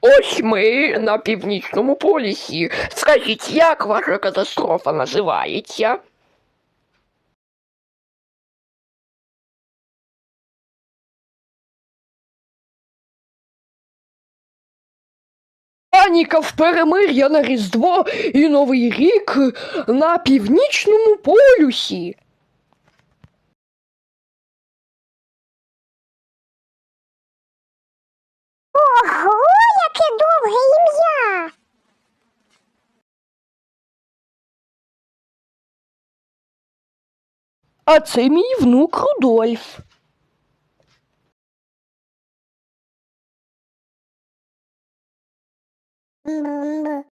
Ось ми на північному полюсі. Скажіть, як ваша катастрофа називається? Паніка в перемир'я на Різдво і Новий рік на північному полюсі. А це мій внук Рудольф. Бум-бум.